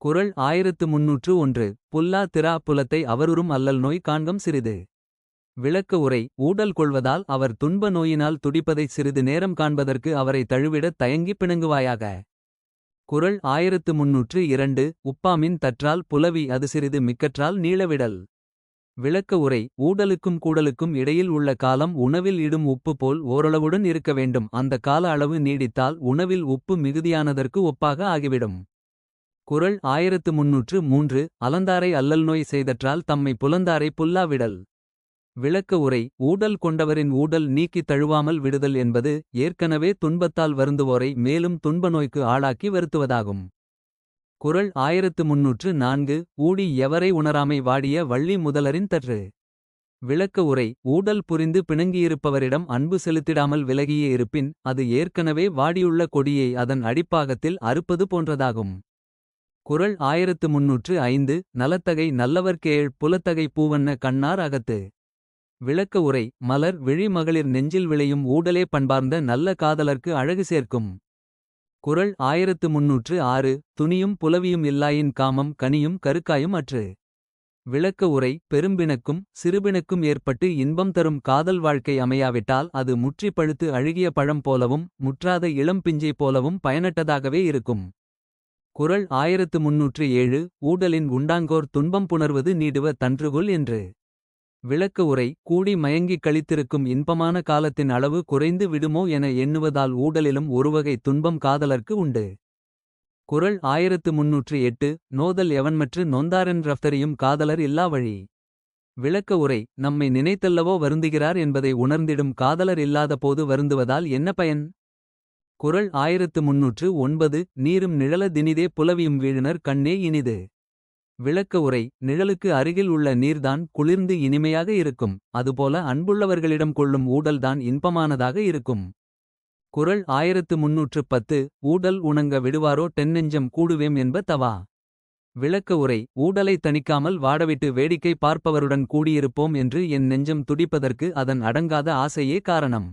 குறள் ஆயிரத்து முன்னூற்று ஒன்று புல்லா திரா புலத்தை அவருறும் அல்லல் நோய் காண்கம் சிறிது. விளக்க உரை ஊடல் கொள்வதால் அவர் துன்ப நோயினால் துடிப்பதைச் சிறிது நேரம் காண்பதற்கு அவரை தழுவிடத் தயங்கிப் பிணங்குவாயாக. குறள் ஆயிரத்து முன்னூற்று இரண்டு உப்பாமின் தற்றால் புலவி அது சிறிது மிக்கற்றால் நீளவிடல். விளக்க உரை ஊடலுக்கும் கூடலுக்கும் இடையில் உள்ள காலம் உணவில் இடும் உப்பு போல் ஓரளவுடன் இருக்க வேண்டும் அந்த கால அளவு நீடித்தால் உணவில் உப்பு மிகுதியானதற்கு ஒப்பாக ஆகிவிடும். குறள் ஆயிரத்து முன்னூற்று மூன்று அலந்தாரை அல்லல் நோய் செய்தற்றால் தம்மை புலந்தாரை புல்லாவிடல். விளக்க உரை ஊடல் கொண்டவரின் ஊடல் நீக்கித் தழுவாமல் விடுதல் என்பது ஏற்கனவே துன்பத்தால் வருந்துவோரை மேலும் துன்ப நோய்க்கு ஆளாக்கி வருத்துவதாகும். குறள் ஆயிரத்து முன்னூற்று நான்கு ஊடி எவரை உணராமை வாடிய வள்ளி முதலரின் தற்று. விளக்க உரை ஊடல் புரிந்து பிணங்கியிருப்பவரிடம் அன்பு செலுத்திடாமல் விலகியே இருப்பின் அது ஏற்கனவே வாடியுள்ள கொடியை அதன் அடிப்பாகத்தில் அறுப்பது போன்றதாகும். குரல் ஆயிரத்து முன்னூற்று ஐந்து நலத்தகை நல்லவர்க்கேழ் புலத்தகை பூவண்ண கண்ணார் அகத்து. விளக்க உரை மலர் விழி மகளிர் நெஞ்சில் விளையும் ஊடலே பண்பார்ந்த நல்ல காதலர்க்கு அழகு சேர்க்கும். குறள் ஆயிரத்து முன்னூற்று ஆறு துணியும் புலவியும் இல்லாயின் காமம் கனியும் கருக்காயும் அற்று. விளக்க உரை பெரும்பிணக்கும் சிறுபிணக்கும் ஏற்பட்டு இன்பம் தரும் காதல் வாழ்க்கை அமையாவிட்டால் அது முற்றி பழுத்து அழுகிய பழம் போலவும் முற்றாத இளம் பிஞ்சை போலவும் பயனட்டதாகவே இருக்கும். குரல் ஆயிரத்து முன்னூற்று ஏழு ஊடலின் உண்டாங்கோர் துன்பம் புணர்வது நீடுவ தன்றுகொல் என்று. விளக்க உரை கூடி மயங்கிக் கழித்திருக்கும் இன்பமான காலத்தின் அளவு குறைந்து விடுமோ என எண்ணுவதால் ஊடலிலும் ஒருவகை துன்பம் காதலர்க்கு உண்டு. குறள் ஆயிரத்து முன்னூற்று எட்டு நோதல் எவன்மற்று நொந்தாரன் ரஃப்தரியும் காதலர் இல்லா வழி. விளக்க உரை நம்மை நினைத்தல்லவோ வருந்துகிறார் என்பதை உணர்ந்திடும் காதலர் இல்லாத போது வருந்துவதால் என்ன பயன். குரல் ஆயிரத்து முன்னூற்று ஒன்பது நீரும் நிழல தினிதே புலவியும் வீழினர் கண்ணே இனிது. விளக்க உரை நிழலுக்கு அருகில் உள்ள நீர்தான் குளிர்ந்து இனிமையாக இருக்கும் அதுபோல அன்புள்ளவர்களிடம் கொள்ளும் ஊடல்தான் இன்பமானதாக இருக்கும். குறள் ஆயிரத்து முன்னூற்று பத்து ஊடல் உணங்க விடுவாரோ தென்னெஞ்சம் கூடுவேம் என்ப தவா. விளக்க உரை ஊடலை தணிக்காமல் வாடவிட்டு வேடிக்கை பார்ப்பவருடன் கூடியிருப்போம் என்று என் நெஞ்சம் துடிப்பதற்கு அதன் அடங்காத ஆசையே காரணம்.